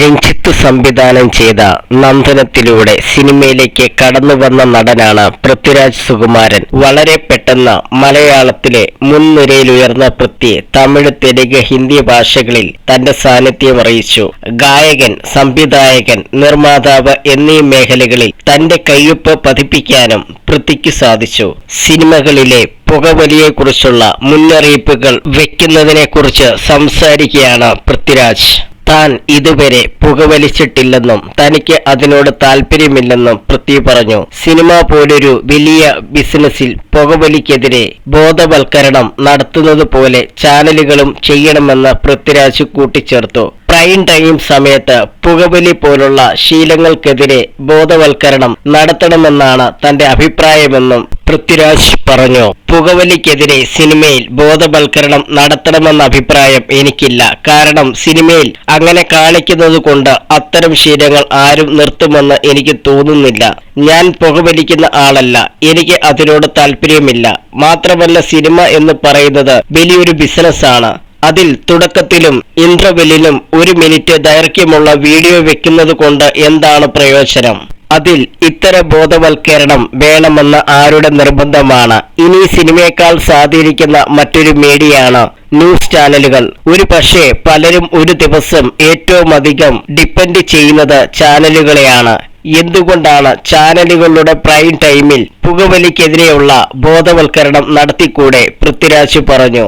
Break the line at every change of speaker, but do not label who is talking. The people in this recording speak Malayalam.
രഞ്ജിത്ത് സംവിധാനം ചെയ്ത നന്ദനത്തിലൂടെ സിനിമയിലേക്ക് കടന്നു വന്ന നടനാണ് പൃഥ്വിരാജ് സുകുമാരൻ. വളരെ പെട്ടെന്ന് മലയാളത്തിലെ മുൻനിരയിലുയർന്ന പൃഥ്വി തമിഴ് തെലുങ്ക് ഹിന്ദി ഭാഷകളിൽ തന്റെ സാന്നിധ്യം അറിയിച്ചു. ഗായകൻ സംവിധായകൻ നിർമ്മാതാവ് എന്നീ മേഖലകളിൽ തന്റെ കയ്യൊപ്പ് പതിപ്പിക്കാനും പൃഥ്വിക്ക് സാധിച്ചു. സിനിമകളിലെ പുകവലിയെക്കുറിച്ചുള്ള മുന്നറിയിപ്പുകൾ വെക്കുന്നതിനെക്കുറിച്ച് സംസാരിക്കുകയാണ് പൃഥ്വിരാജ്. താൻ ഇതുവരെ പുകവലിച്ചിട്ടില്ലെന്നും തനിക്ക് അതിനോട് താല്പര്യമില്ലെന്നും പൃഥ്വി പറഞ്ഞു. സിനിമ പോലൊരു വലിയ ബിസിനസ്സിൽ പുകവലിക്കെതിരെ ബോധവൽക്കരണം നടത്തുന്നത് പോലെ ചാനലുകളും ചെയ്യണമെന്ന് പൃഥ്വിരാജ് കൂട്ടിച്ചേർത്തു. പ്രൈം ടൈം സമയത്ത് പുകവലി പോലുള്ള ശീലങ്ങൾക്കെതിരെ ബോധവൽക്കരണം നടത്തണമെന്നാണ് തന്റെ അഭിപ്രായമെന്നും പൃഥ്വിരാജ് പറഞ്ഞു. പുകവലിക്കെതിരെ സിനിമയിൽ ബോധവൽക്കരണം നടത്തണമെന്ന അഭിപ്രായം എനിക്കില്ല. കാരണം സിനിമയിൽ അങ്ങനെ കാണിക്കുന്നത് കൊണ്ട് അത്തരം ശീലങ്ങൾ ആരും നിർത്തുമെന്ന് എനിക്ക് തോന്നുന്നില്ല. ഞാൻ പുകവലിക്കുന്ന ആളല്ല. എനിക്ക് അതിനോട് താല്പര്യമില്ല. മാത്രമല്ല സിനിമ എന്ന് പറയുന്നത് വലിയൊരു ബിസിനസ്സാണ്. അതിൽ തുടക്കത്തിലും ഇന്റർവെല്ലിലും ഒരു മിനിറ്റ് ദൈർഘ്യമുള്ള വീഡിയോ വെക്കുന്നത് കൊണ്ട് എന്താണ് പ്രയോജനം? അതിൽ ഇത്തര ബോധവൽക്കരണം വേണമെന്ന് ആരുടെ നിർബന്ധമാണ്? ഇനി സിനിമയേക്കാൾ സ്വാധീനിക്കുന്ന മറ്റൊരു മീഡിയയാണ് ന്യൂസ് ചാനലുകൾ. ഒരു പക്ഷേ പലരും ഒരു ദിവസം ഏറ്റവും അധികം ഡിപ്പെൻഡ് ചെയ്യുന്നത് ചാനലുകളെയാണ്. എന്തുകൊണ്ടാണ് ചാനലുകളുടെ പ്രൈം ടൈമിൽ പുകവലിക്കെതിരെയുള്ള ബോധവൽക്കരണം നടത്തിക്കൂടെ? പൃഥ്വിരാജ് പറഞ്ഞു.